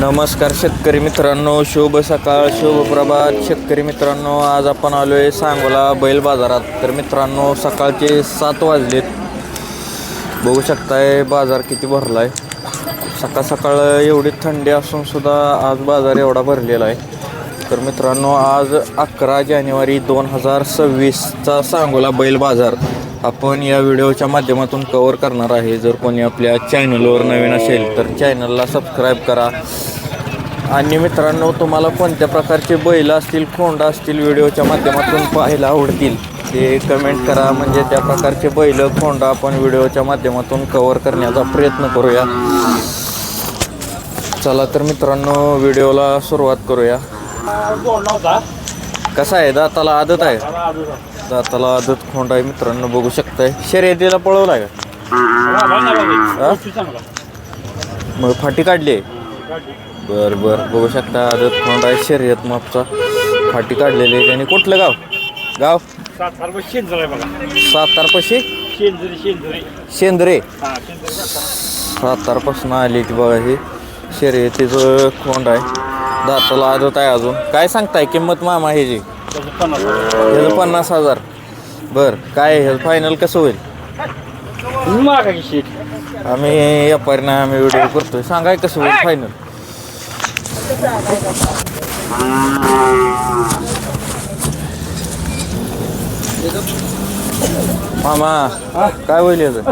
नमस्कार शेतकरी मित्रांनो शुभ सकाळ शुभ प्रभात. शेतकरी मित्रांनो आज आपण आलो आहे सांगोला बैल बाजारात. तर मित्रांनो सकाळचे सात वाजलेत. बघू शकताय बाजार किती भरला आहे सकाळ सकाळ एवढी थंडी असून सुद्धा आज बाजार एवढा भरलेला आहे. तर मित्रांनो आज अकरा जानेवारी दोन हजार सव्वीसचा सांगोला बैल बाजार आपण या व्हिडिओच्या माध्यमातून कवर करणार आहे. जर कोणी आपल्या चॅनलवर नवीन असेल तर चॅनलला सबस्क्राईब करा. आणि मित्रांनो तुम्हाला कोणत्या प्रकारचे बैल असतील खोंड असतील व्हिडिओच्या माध्यमातून पाहायला आवडतील ते कमेंट करा. म्हणजे त्या प्रकारचे बैल खोंड आपण व्हिडिओच्या माध्यमातून कवर करण्याचा प्रयत्न करूया. चला तर मित्रांनो व्हिडिओला सुरुवात करूया. कसा आहे? दाताला आदत आहे? दाताला आदत खोंड आहे मित्रांनो बघू शकताय. शर्यतीला पळवला आहे का मग फाटी काढली? आहे बर बर. बघू शकता आदत खोंड आहे शर्यत मापचा. फाटी काढलेली आहे त्याने. कुठलं गाव? गाव? सातारपाशी शेंद्रे सातारपासून आली ती बघा ही. शर्यतीचं खोंड आहे दाताला आदत आहे अजून. काय सांगताय? किंमत मामा ह्याची? ह्याचं पन्नास हजार. बर काय ह्याचं फायनल कसं होईल? आम्ही व्यापारीना आम्ही व्हिडिओ करतोय. सांगाय कसं होईल फायनल मामा काय होईल याचं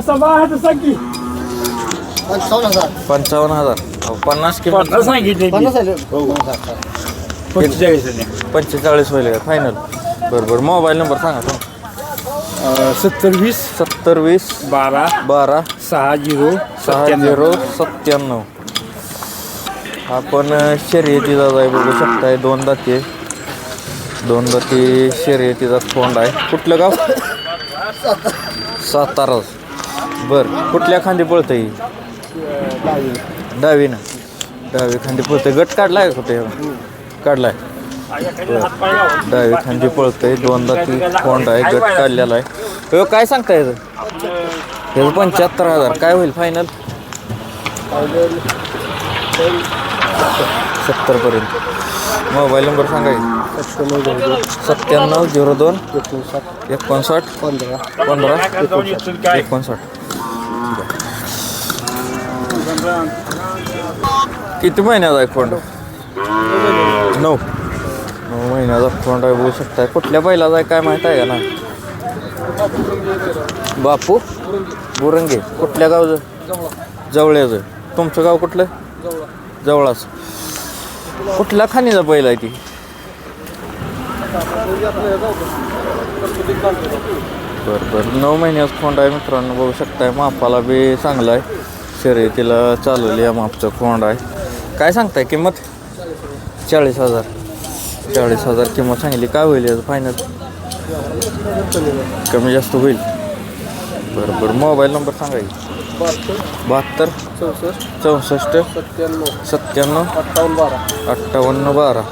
पंचावन्न हजार पंचावन्न हजार. अहो, पन्नास पन्नास आले पंचेचाळीस होईल का? फायनल बरं बरं. मोबाईल नंबर सांगा तुम्ही. सत्तर वीस सत्तर वीस बारा बारा सहा झिरो सहा झिरो सत्त्याण्णव. आपण शर्यतीचा जाय बघू शकताय. दोन दाते दोन दाते शर्यतीचा तोंड आहे. कुठलं गाव? सातारा. बर. कुठल्या खांदी पळतं ही डावी ना. डावी खांदी पळतंय. गट काढलाय कुठे? काढलाय. बरं. डावी खांदी पळतंय. दोन दाती फोंड आहे. गट काढलेला आहे. हो, काय सांगता येतं हे पंच्याहत्तर हजार. काय होईल फायनल सत्तरपर्यंत. मोबाईल नंबर सांगा सत्त्याण्णव झिरो दोन एकोणसाठ पंधरा पंधरा एकोणसाठ. किती महिन्याचा आहे फोंड नऊ. नऊ महिन्याचा फोंड आहे बघू शकताय? कुठल्या बैलाचा आहे काय माहीत आहे का ना बापू बुरंगे. कुठल्या गावचं? जवळ्याचं तुमचं गाव कुठलं? जवळच. कुठल्या खाणीचा बैल आहे ती? बरं बरं. नऊ महिन्याचा खोंड आहे मित्रांनो. बघू शकताय मापाला बी चांगला आहे. शर्यतीला चालवली आहे मापचं खोंड आहे. काय सांगताय किंमत? चाळीस हजार. चाळीस हजार किंमत सांगली काय होईल याचं फायनल कमी जास्त होईल. बरं बरं. मोबाईल नंबर सांगा बहात्तर चौसष्ट चौसष्ट सत्त्याण्णव सत्त्याण्णव अठ्ठावन्न बारा. अठ्ठावन्न बारा.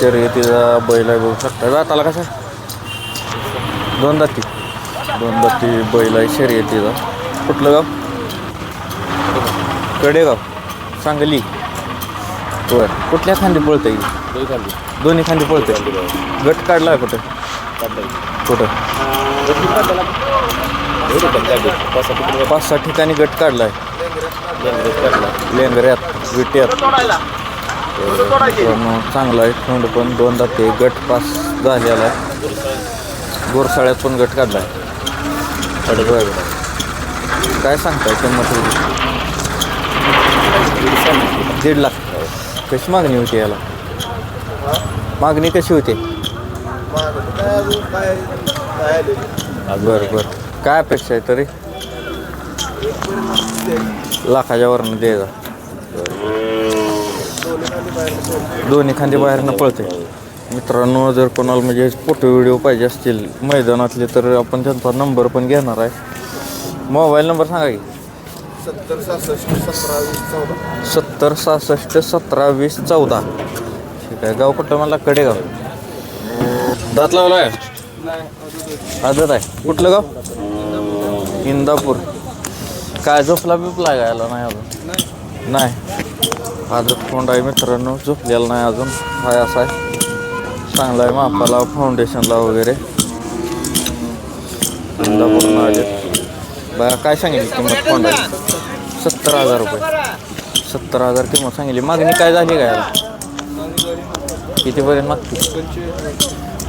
शर्यतीचा बैल आहे बघू शकता. जाताला कसा दोन दाती. दोन दाती बैल आहे शर्यतीचा कुठलं गाव? कडेगाव. सांगली. बर. कुठल्या खांदी पळतं दोन्ही खांदी पळते गट काढला आहे कुठं? कुठं पाच सहा ठिकाणी गट काढला. आहे लेंगऱ्यात विट्यात. चांगला आहे. खोंड पण दोन दाते गट पास झालेला आहे. गोरसाळ्यात पण गट काढला आहे. काय सांगताय किंमत दीड लाख. कशी मागणी होती याला? मागणी कशी होती? बरं बरं. काय अपेक्षा आहे तरी? लाखाच्या वरनं द्यायचा. दोन्ही खांदे बाहेरनं पळते मित्रांनो जर कोणाला म्हणजे फोटो व्हिडिओ पाहिजे असतील मैदानातले तर आपण त्यांचा नंबर पण घेणार आहे. मोबाईल नंबर सांगा की. सत्तर सहासष्ट सतरा वीस चौदा. सत्तर सहासष्ट सतरा वीस चौदा. ठीक आहे. गाव कुठं मला कडेगाव. दात लावला आहे आदत आहे. कुठलं गाव? इंदापूर. काय झोपला बिपला गायला नाही अजून? नाही. आज फोंड आहे मित्रांनो झोपलेला नाही अजून. हाय असा आहे. चांगला आहे मापाला फाउंडेशनला वगैरे. इंदापूरून आले. बरं काय सांगितली किंमत कोंडाची सत्तर हजार रुपये. सत्तर हजार किंमत सांगितली. मागणी काय झाली काय कितीपर्यंत मागते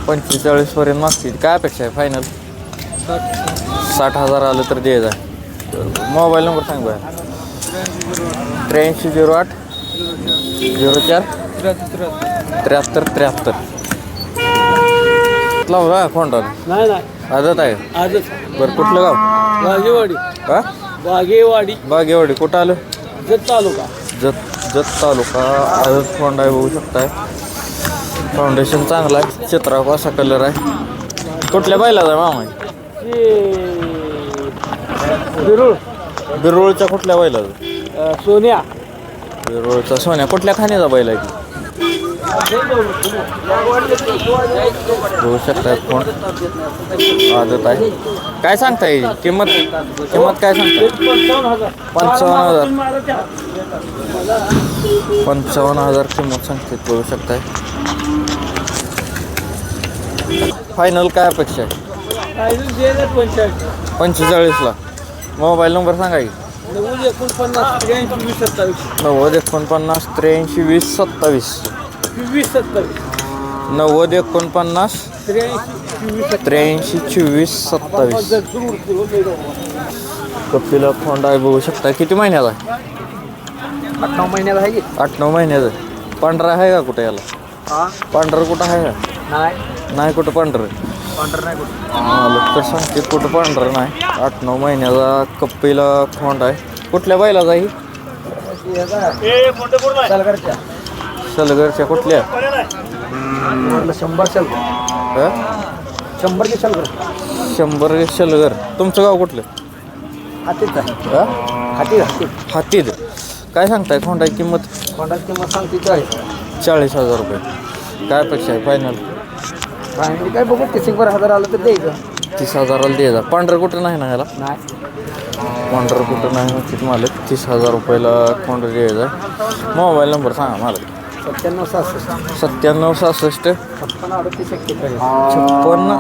पंचेचाळीसपर्यंत मागते काय अपेक्षा आहे फायनल साठ हजार आलं तर दे मोबाईल नंबर सांग बघा त्र्याऐंशी झिरो आठ झिरो चार त्र्याहत्तर त्र्याहत्तर. लावला कोणता नाही नाही. आजत आहे? आजच. बरं कुठलं गाव? बागेवाडी. हा? बागेवाडी. बागेवाडी. कुठं आलं? जत तालुका. जत जत तालुका. आजच फोंडा आहे बघू शकताय. फाउंडेशन चांगलं आहे. चित्रा असा कलर आहे. कुठल्या बैलाचा मामा? बिरुळ. बिरोळच्या कुठल्या बैलाचा? सोन्या. बिरोळचा सोन्या. कुठल्या खाण्याचा बैल आहे ती? बघू शकताय फोन आदत आहे. काय सांगताय? किंमत किंमत काय सांगताय? पंचावन्न हजार. पंचावन्न हजार किंमत सांगते बघू शकताय. फायनल काय अपेक्षा आहे? पंचेचाळीसला. मोबाईल नंबर सांगा की. एकोणपन्नास त्र्याऐंशी वीस सत्तावीस. नव्वद एकोणपन्नास त्र्याऐंशी वीस सत्तावीस. वीस सत्तावीस. नव्वद एकोणपन्नास त्र्याऐंशी वीस त्र्याऐंशी चोवीस सत्तावीस. कपिला फोंडा आहे बघू शकता. किती महिन्याचा आहे? महिन्याला आहे की? आठ नऊ महिन्याचा आहे. पांढरा आहे का कुठे याला? हा. पांढरं कुठं आहे का? नाही. नाही कुठं पांढरं पांढर नाही कुठं. तर सांगते कुठं पांढरं नाही. आठ नऊ महिन्याचा कप्पीला खोंड आहे. कुठल्या ही सालगडच्या. सलगरच्या कुठल्या? म्हटलं शंभर शलगर हा? शंभर की शलगर शंभर शलगर तुमचं गाव कुठलं? हातीच आहे. हा? हाती हाती हातीद काय सांगताय खोंडाची किंमत? कोणाची किंमत सांगते चाळीस. चाळीस हजार रुपये. काय अपेक्षा आहे फायनल फायनली काय बघू तीस एक हजार आलं तर द्यायचं. तीस हजाराला द्यायचा. पांढरं कुठं नाही ना ह्याला? नाही. पांढरं कुठं नाही म्हणतात मालक? तीस हजार रुपयाला कोंड द्यायचा? मोबाईल नंबर सांगा मालक. सत्त्याण्णव सहासष्ट. सत्त्याण्णव सहासष्ट. छप्पन अडतीस एक्केचाळीस. छप्पन्न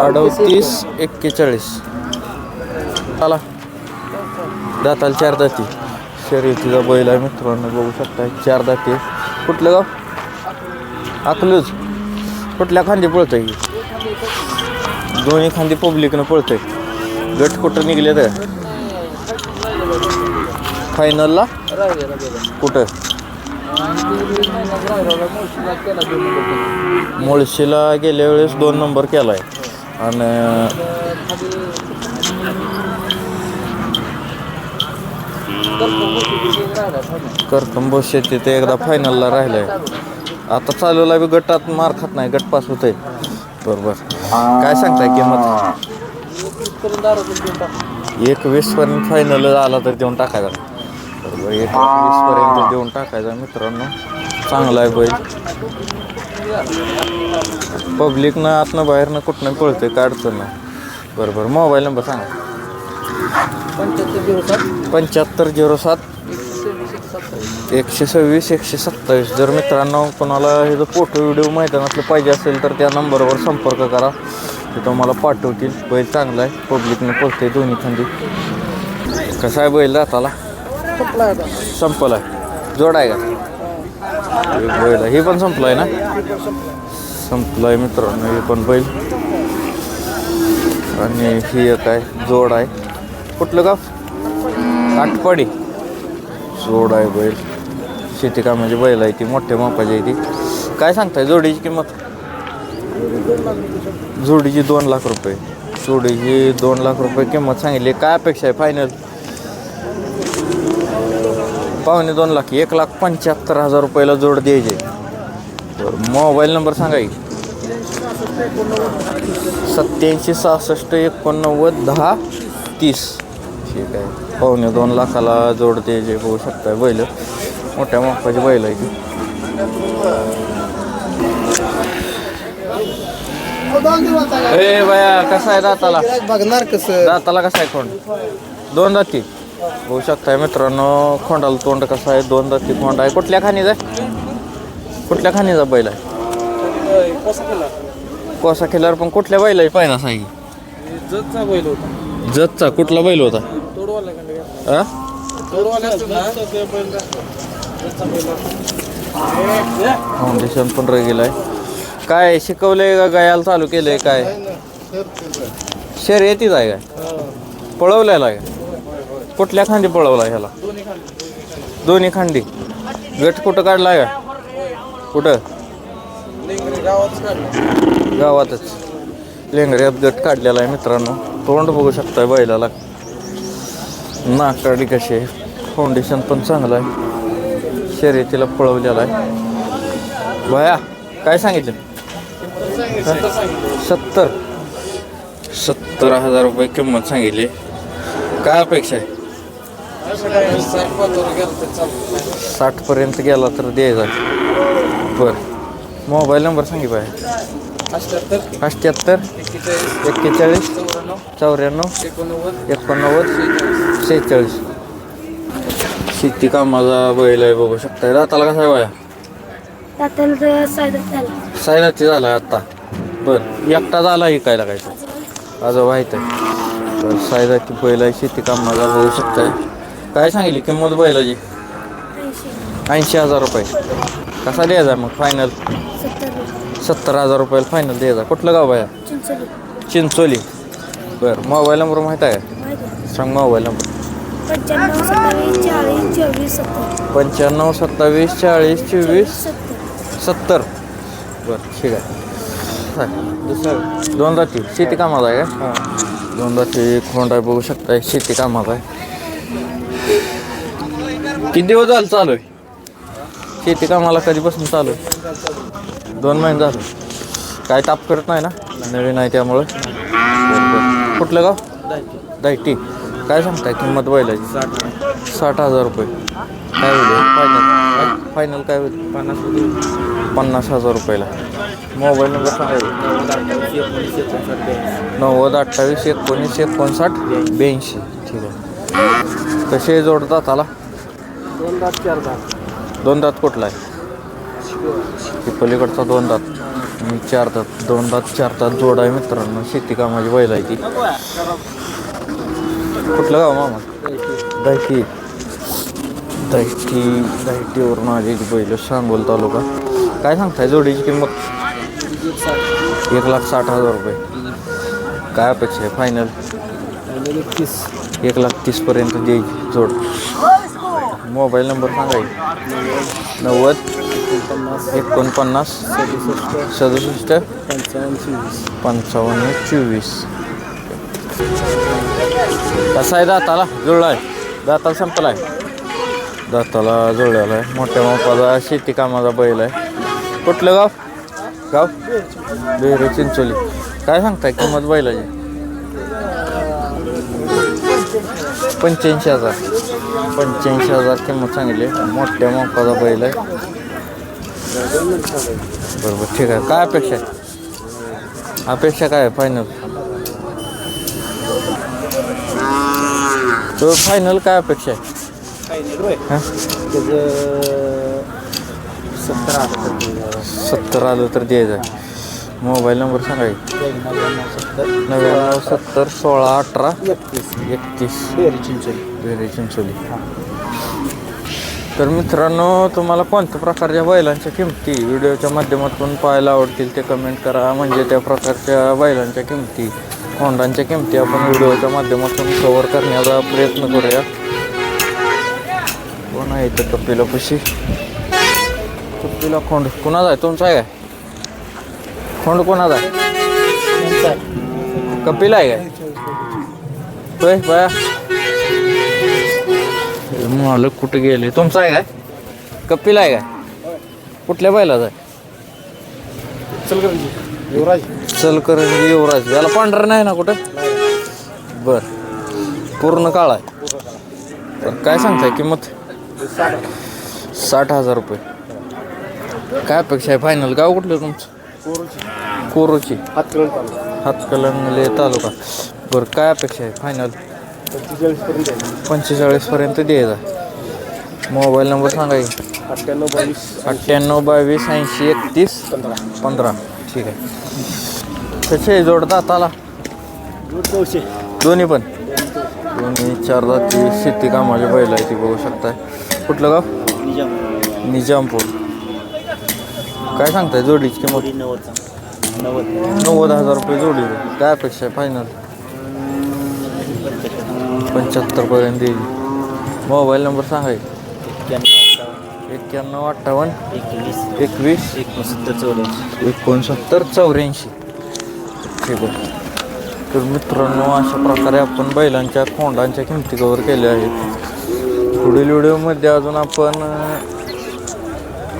अडतीस एक्केचाळीस. चला. दाताल चार दाती. शर्यतीचा बैल आहे मित्रांनो बघू शकता चार दाती. कुठलं गाव? अकलूज. कुठल्या खांदी पळतोय? दोन्ही खांदी पब्लिकनं पळतोय. गट कुठं निघले तर? फायनलला कुठं? मुळशीला गेल्या वेळेस दोन नंबर केला आहे आणि करकंबो शेती ते एकदा फायनलला राहिलं आहे आता चालूला बी गटात मार खात नाही गट पास होतंय. बरोबर. काय सांगताय किंमत? एक वीस पर्यंत फायनल आला तर देऊन टाकायचा. बरोबर एक वीस पर्यंत देऊन टाकायचा मित्रांनो. चांगला आहे बैल. पब्लिकनं आतनं बाहेरनं कुठनं पळतंय काय अडचण नाही. बरोबर मोबाईल नंबर सांगा. पंच्याहत्तर झिरो सात. पंच्याहत्तर झिरो सात. एकशे सव्वीस एकशे सत्तावीस. जर मित्रांनो कोणाला हे जर फोटो व्हिडिओ मैदानातलं पाहिजे असेल तर त्या नंबरवर संपर्क करा. ते तुम्हाला पाठवतील. बैल चांगला आहे. पब्लिकने पोचते दोन्ही खांदी. कसा आहे बैल दाताला? संपला आहे जोड आहे का? बैल आहे. हे पण संपलं आहे ना? संपलं आहे मित्रांनो. हे पण बैल. आणि ही एक आहे. जोड आहे. कुठलं का आटपाडी जोड आहे बैल. शेती कामाची म्हणजे बैल आहे ती मोठ्या मापाची आहे ती. काय सांगताय जोडीची किंमत? जोडीची दोन लाख रुपये. जोडीची दोन लाख रुपये किंमत सांगितली. काय अपेक्षा आहे फायनल पावणे दोन लाख एक लाख पंच्याहत्तर हजार रुपयाला जोड द्यायचे. तर मोबाईल नंबर सांगा की. सत्याऐंशी सहासष्ट एकोणनव्वद दहा तीस. ठीक आहे. पावणे दोन लाखाला जोड द्यायचे होऊ शकता बैल. मोठ्या मापाची बैल आहे ती. ए बाया कसा आहे दाताला? बघणार कसं? दाताला कसा आहे कोण दोन दाती. बघू शकताय मित्रांनो खोंडाला तोंड कसं आहे? दोन दाती खोंड आहे. कुठल्या खाणीचा आहे? कुठल्या खाणीचा बैल आहे? कोसा केल्यावर पण कुठल्या बैल आहे? पाहिजे सांगी जतचा बैल होता. जतचा? कुठला बैल होता? तोडवाला हा फाउंडेशन पण रगेल आहे. काय शिकवलंय का? गायाला चालू केलंय काय? शर्यतीच आहे काय? पळवलेला आहे कुठल्या खांदी पळवला ह्याला? दोन्ही खांदी. गट कुठं काढला आहे का? कुठं? गावातच. काढलं गावातच लेंगऱ्यात गट काढलेला आहे मित्रांनो. तोंड बघू शकताय बैलाला. नाकाडी कशी आहे. फाउंडेशन पण चांगलं आहे. शर्यतीला पळवलेला आहे. भया काय सांगितलं? सत्तर. सत्तर हजार रुपये किंमत सांगितली. काय अपेक्षा आहे? साठपर्यंत गेला तर द्यायचा. बरं. मोबाईल नंबर सांगी पाहिजे अष्ट्याहत्तर एक्केचाळीस चौऱ्याण्णव चौऱ्याण्णव एकोणनव्वद एकोणनव्वद शेहेचाळीस. शेती कामाचा बैल आहे बघू शकताय. दाताला कसा आहे बाया? सायदात झाला. आत्ता बरं एकटा झाला ऐकायला काय तर? आज माहीत आहे तर सायदाची बैल आहे शेती कामाचा बघू शकताय. काय सांगितली किंमत बैलाची? ऐंशी. हजार रुपये. कसा द्यायचा मग फायनल सत्तर हजार रुपयाला फायनल द्यायचा. कुठलं गाव बाया? चिंचोली. बरं मोबाईल नंबर आहे माहिती आहे. सांग मोबाईल नंबर. पंच्याण्णव सत्तावीस चाळीस चोवीस सत्तर. पंच्याण्णव सत्तावीस चाळीस चोवीस सत्तर. बरं ठीक आहे. दुसरं. दोन दाती शेती कामाचा आहे का? दोन दाती खोंड बघू शकताय. शेती कामाचा आहे. किती दिवस झालं चालू आहे? शेती कामाला कधीपासून चालू आहे? दोन महिने झालं. काय ताप करत नाही ना? नवीन आहे त्यामुळं. कुठलं गाव? दायटी. काय सांगताय? किंमत बैलाची? साठ साठ हजार रुपये. काय होईल? फायनल फायनल काय होईल? पन्नास पन्नास हजार रुपयाला. मोबाईल नंबर सांगायचा एकोणीस एकोणसाठ नव्वद अठ्ठावीस एकोणीस एकोणसाठ ब्याऐंशी. ठीक आहे. कसे जोडतात आला दोन दात चार दात. दोन दात कुठला आहे? ती पलीकडचा दोन दात. आणि चार दात दोन दात चार दात जोड आहे मित्रांनो. शेती कामाची बैल आहे ती. कुठलं गाव मामा? दहकी. दैठी दहटीवरून आलेली बैल सांगोल तालुका. काय सांगताय जोडीची किंमत? एक एक लाख साठ हजार रुपये. काय अपेक्षा आहे? फायनल तीस एक लाख तीसपर्यंत द्यायची जोड. मोबाईल नंबर सांगाय. नव्वद एकोणपन्नास सदुसष्ट सदुसष्ट पंचावन्न चोवीस पंचावन्न चोवीस. कसा आहे दाताला? जुळला आहे दाताला संपला आहे दाताला जुळलेला आहे मोठ्या मोपाचा शेती कामाचा बैल आहे. कुठलं गाव? गाव? बेरे चिंचोली. काय सांगताय किंमत बैलाची? पंच्याऐंशी हजार. पंच्याऐंशी हजार किंमत सांगितली. मोठ्या मापाचा बैल आहे. बरोबर ठीक आहे. काय अपेक्षा आहे? अपेक्षा काय आहे? फायनल तो फायनल काय अपेक्षा आहे? हां? त्याचं सत्तर आलं सत्तर आलं तर द्यायचं आहे. मोबाईल नंबर सांगाय सत्तर नव्याण्णव सत्तर सोळा अठरा एकतीस. एकतीस. चिंचोली. चिंचोली. तर मित्रांनो तुम्हाला कोणत्या प्रकारच्या बैलांच्या किमती व्हिडिओच्या माध्यमातून पाहायला आवडतील ते कमेंट करा. म्हणजे त्या प्रकारच्या बैलांच्या किमती. होंडांच्या किमती आपण व्हिडिओच्या माध्यमातून कव्हर करण्याचा प्रयत्न करूया. कोण आहे इथं कपिला पशी? कपिला खोंड. कुणाचा आहे? तुमचा आहे काय? खोंड कोणाचा आहे? कपिला आहे काय? होय बाया. मालक कुठे गेले? तुमचा आहे काय? कपिल आहे काय? कुठल्या बैलाचा आहे? चल युवराज चल कर युवराज याला पांढरा नाही ना कुठं? बर. पूर्ण काळ आहे. तर काय सांगताय किंमत? साठ हजार रुपये. काय अपेक्षा आहे? फायनल गाव कुठलं तुमचं? कोरोची. हातकलंगले तालुका. बरं काय अपेक्षा आहे? फायनल पंचेचाळीसपर्यंत द्यायचा. मोबाईल नंबर सांगा अठ्ठ्याण्णव बावीस अठ्ठ्याण्णव बावीस ऐंशी एकतीस पंधरा पंधरा. ठीक आहे. कसे आहे जोड दोन्ही पण? दोन्ही चार जाती शेती कामाची बैल आहे ती बघू शकताय. कुठलं गाव? निजामपूर. काय सांगताय जोडीची किंमत? नव्वद हजार रुपये जोडी काय अपेक्षा आहे फायनल पंच्याहत्तरपर्यंत येईल. मोबाईल नंबर सांगाय. एक्क्याण्णव अठ्ठावन्न. एकवीस. एकवीस. एकोणसत्तर चौऱ्याऐंशी. एकोणसत्तर चौऱ्याऐंशी. ठीक आहे तर मित्रांनो अशा प्रकारे आपण बैलांच्या खोंडांच्या किमती कवर केल्या आहेत. पुढील व्हिडिओमध्ये अजून आपण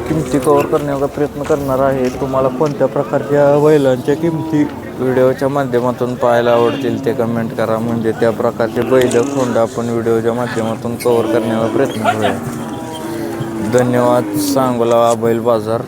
किमती कवर करण्याचा प्रयत्न करणार आहे. तुम्हाला कोणत्या प्रकारच्या बैलांच्या किमती व्हिडिओच्या माध्यमातून पाहायला आवडतील ते कमेंट करा. म्हणजे त्या प्रकारचे बैल खोंड आपण व्हिडिओच्या माध्यमातून कवर करण्याचा प्रयत्न करूया. धन्यवाद. सांगोला बैल बाजार.